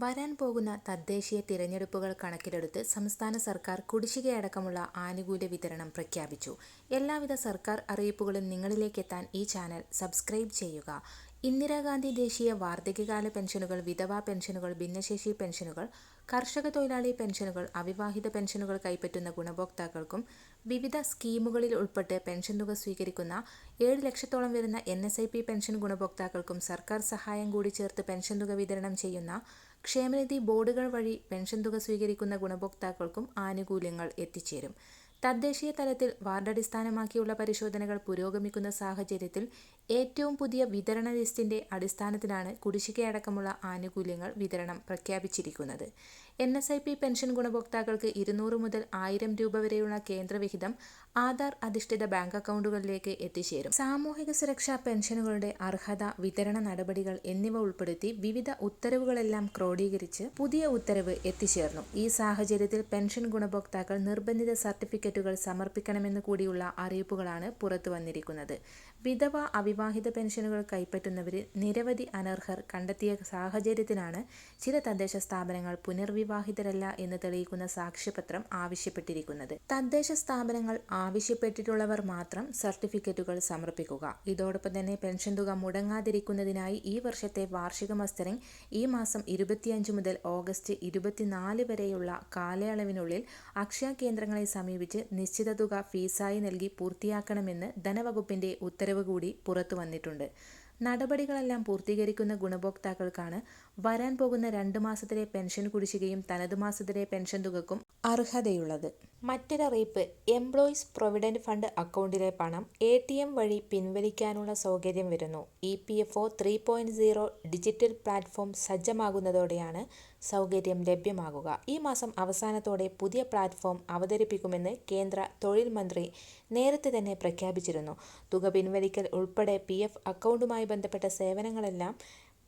വരാൻ പോകുന്ന തദ്ദേശീയ തിരഞ്ഞെടുപ്പുകൾ കണക്കിലെടുത്ത് സംസ്ഥാന സർക്കാർ കുടിശ്ശികയടക്കമുള്ള ആനുകൂല്യ വിതരണം പ്രഖ്യാപിച്ചു. എല്ലാവിധ സർക്കാർ അറിയിപ്പുകളും നിങ്ങളിലേക്ക് എത്താൻ ഈ ചാനൽ സബ്സ്ക്രൈബ് ചെയ്യുക. ഇന്ദിരാഗാന്ധി ദേശീയ വാർദ്ധക്യകാല പെൻഷനുകൾ, വിധവാ പെൻഷനുകൾ, ഭിന്നശേഷി പെൻഷനുകൾ, കർഷക തൊഴിലാളി പെൻഷനുകൾ, അവിവാഹിത പെൻഷനുകൾ കൈപ്പറ്റുന്ന ഗുണഭോക്താക്കൾക്കും വിവിധ സ്കീമുകളിൽ ഉൾപ്പെട്ട് പെൻഷൻ തുക സ്വീകരിക്കുന്ന ഏഴ് ലക്ഷത്തോളം വരുന്ന എൻ. പെൻഷൻ ഗുണഭോക്താക്കൾക്കും സർക്കാർ സഹായം കൂടി ചേർത്ത് പെൻഷൻ തുക വിതരണം ചെയ്യുന്ന ക്ഷേമനിധി ബോർഡുകൾ വഴി പെൻഷൻ തുക സ്വീകരിക്കുന്ന ഗുണഭോക്താക്കൾക്കും ആനുകൂല്യങ്ങൾ എത്തിച്ചേരും. തദ്ദേശീയ തലത്തിൽ വാർഡടിസ്ഥാനമാക്കിയുള്ള പരിശോധനകൾ പുരോഗമിക്കുന്ന സാഹചര്യത്തിൽ ഏറ്റവും പുതിയ വിതരണ ലിസ്റ്റിന്റെ അടിസ്ഥാനത്തിലാണ് കുടിശ്ശികയടക്കമുള്ള ആനുകൂല്യങ്ങൾ വിതരണം പ്രഖ്യാപിച്ചിരിക്കുന്നത്. N. S. I. P pension ഗുണഭോക്താക്കൾക്ക് ഇരുന്നൂറ് മുതൽ ആയിരം രൂപ വരെയുള്ള കേന്ദ്രവിഹിതം ആധാർ അധിഷ്ഠിത ബാങ്ക് അക്കൗണ്ടുകളിലേക്ക് എത്തിച്ചേരും. സാമൂഹിക സുരക്ഷാ പെൻഷനുകളുടെ അർഹത, വിതരണ നടപടികൾ എന്നിവ ഉൾപ്പെടുത്തി വിവിധ ഉത്തരവുകളെല്ലാം ക്രോഡീകരിച്ച് പുതിയ ഉത്തരവ് എത്തിച്ചേർന്നു. ഈ സാഹചര്യത്തിൽ പെൻഷൻ ഗുണഭോക്താക്കൾ നിർബന്ധിത സർട്ടിഫിക്കറ്റുകൾ സമർപ്പിക്കണമെന്ന് കൂടിയുള്ള അറിയിപ്പുകളാണ് പുറത്തു വന്നിരിക്കുന്നത് വിധവ, അവിവാഹിത പെൻഷനുകൾ കൈപ്പറ്റുന്നവരിൽ നിരവധി അനർഹർ കണ്ടെത്തിയ സാഹചര്യത്തിലാണ് ചില തദ്ദേശ സ്ഥാപനങ്ങൾ പുനർവിവാഹിതരല്ല എന്ന് തെളിയിക്കുന്ന സാക്ഷ്യപത്രം ആവശ്യപ്പെട്ടിരിക്കുന്നത്. തദ്ദേശ സ്ഥാപനങ്ങൾ ആവശ്യപ്പെട്ടിട്ടുള്ളവർ മാത്രം സർട്ടിഫിക്കറ്റുകൾ സമർപ്പിക്കുക. ഇതോടൊപ്പം തന്നെ പെൻഷൻ തുക മുടങ്ങാതിരിക്കുന്നതിനായി ഈ വർഷത്തെ വാർഷിക മസ്റ്ററിംഗ് ഈ മാസം ഇരുപത്തിയഞ്ച് മുതൽ ഓഗസ്റ്റ് ഇരുപത്തിനാല് വരെയുള്ള കാലയളവിനുള്ളിൽ അക്ഷയ കേന്ദ്രങ്ങളെ സമീപിച്ച് നിശ്ചിത തുക ഫീസായി നൽകി പൂർത്തിയാക്കണമെന്ന് ധനവകുപ്പിന്റെ ഉത്തരവ് കൂടി പുറത്തുവന്നിട്ടുണ്ട്. നടപടികളെല്ലാം പൂർത്തീകരിക്കുന്ന ഗുണഭോക്താക്കൾക്കാണ് വരാൻ പോകുന്ന രണ്ട് മാസത്തിലെ പെൻഷൻ കുടിശ്ശികയും തനതു മാസത്തിലെ പെൻഷൻ തുകക്കും അർഹതയുള്ളത്. മറ്റൊരറിയിപ്പ് എംപ്ലോയീസ് പ്രൊവിഡന്റ് ഫണ്ട് അക്കൗണ്ടിലെ പണം എ. ടി. എം വഴി പിൻവലിക്കാനുള്ള സൗകര്യം വരുന്നു. E. P. F. O three point zero digital platform സജ്ജമാകുന്നതോടെയാണ് സൗകര്യം ലഭ്യമാകുക. ഈ മാസം അവസാനത്തോടെ പുതിയ പ്ലാറ്റ്ഫോം അവതരിപ്പിക്കുമെന്ന് കേന്ദ്ര തൊഴിൽ മന്ത്രി നേരത്തെ തന്നെ പ്രഖ്യാപിച്ചിരുന്നു. തുക പിൻവലിക്കൽ ഉൾപ്പെടെ പി. അക്കൗണ്ടുമായി ബന്ധപ്പെട്ട സേവനങ്ങളെല്ലാം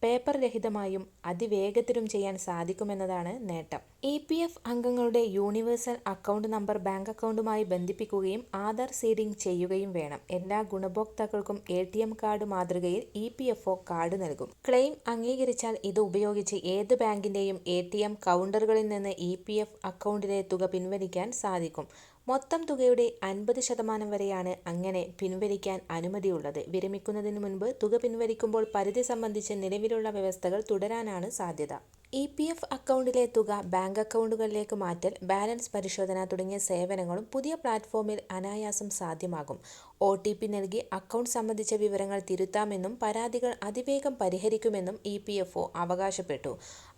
പേപ്പർ രഹിതമായും അതിവേഗത്തിലും ചെയ്യാൻ സാധിക്കുമെന്നതാണ് നേട്ടം. ഇ. പി. എഫ് അംഗങ്ങളുടെ യൂണിവേഴ്സൽ അക്കൗണ്ട് നമ്പർ ബാങ്ക് അക്കൗണ്ടുമായി ബന്ധിപ്പിക്കുകയും ആധാർ സീഡിംഗ് ചെയ്യുകയും വേണം. എല്ലാ ഗുണഭോക്താക്കൾക്കും എ. ടി. എം കാർഡ് മാതൃകയിൽ E. P. F. O card നൽകും. ക്ലെയിം അംഗീകരിച്ചാൽ ഇത് ഉപയോഗിച്ച് ഏത് ബാങ്കിന്റെയും എ. ടി. എം കൗണ്ടറുകളിൽ നിന്ന് ഇ. പി. എഫ് അക്കൗണ്ടിലെ തുക പിൻവലിക്കാൻ സാധിക്കും. മൊത്തം തുകയുടെ അൻപത് ശതമാനം വരെയാണ് അങ്ങനെ പിൻവലിക്കാൻ അനുമതിയുള്ളത്. വിരമിക്കുന്നതിന് മുൻപ് തുക പിൻവലിക്കുമ്പോൾ പരിധി സംബന്ധിച്ച് നിലവിലുള്ള വ്യവസ്ഥകൾ തുടരാനാണ് സാധ്യത. ഇ. പി. എഫ് അക്കൗണ്ടിലെ തുക ബാങ്ക് അക്കൗണ്ടുകളിലേക്ക് മാറ്റൽ, ബാലൻസ് പരിശോധന തുടങ്ങിയ സേവനങ്ങളും പുതിയ പ്ലാറ്റ്ഫോമിൽ അനായാസം സാധ്യമാകും. ഒ. ടി. പി നൽകി അക്കൗണ്ട് സംബന്ധിച്ച വിവരങ്ങൾ തിരുത്താമെന്നും പരാതികൾ അതിവേഗം പരിഹരിക്കുമെന്നും ഇ. പി. എഫ്. ഒ അവകാശപ്പെട്ടു.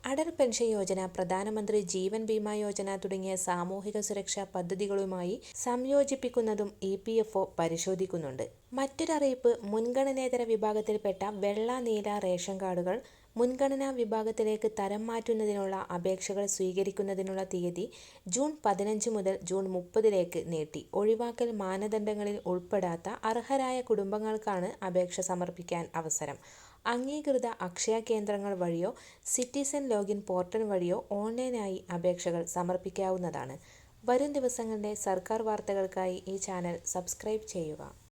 അടൽ പെൻഷൻ യോജന, പ്രധാനമന്ത്രി ജീവൻ ബീമാ യോജന തുടങ്ങിയ സാമൂഹിക സുരക്ഷാ പദ്ധതികളുമായി സംയോജിപ്പിക്കുന്നതും ഇ. പി. എഫ്. ഒ പരിശോധിക്കുന്നുണ്ട്. മറ്റൊരറിയിപ്പ് മുൻഗണനേതര വിഭാഗത്തിൽപ്പെട്ട വെള്ള, നീല റേഷൻ കാർഡുകൾ മുൻഗണനാ വിഭാഗത്തിലേക്ക് തരം മാറ്റുന്നതിനുള്ള അപേക്ഷകൾ സ്വീകരിക്കുന്നതിനുള്ള തീയതി ജൂൺ പതിനഞ്ച് മുതൽ ജൂൺ മുപ്പതിലേക്ക് നീട്ടി. ഒഴിവാക്കൽ മാനദണ്ഡങ്ങളിൽ ഉൾപ്പെടാത്ത അർഹരായ കുടുംബങ്ങൾക്കാണ് അപേക്ഷ സമർപ്പിക്കാൻ അവസരം. അംഗീകൃത അക്ഷയ കേന്ദ്രങ്ങൾ വഴിയോ സിറ്റിസൺ ലോഗിൻ പോർട്ടൽ വഴിയോ ഓൺലൈനായി അപേക്ഷകൾ സമർപ്പിക്കാവുന്നതാണ്. വരും ദിവസങ്ങളിലെ സർക്കാർ വാർത്തകൾക്കായി ഈ ചാനൽ സബ്സ്ക്രൈബ് ചെയ്യുക.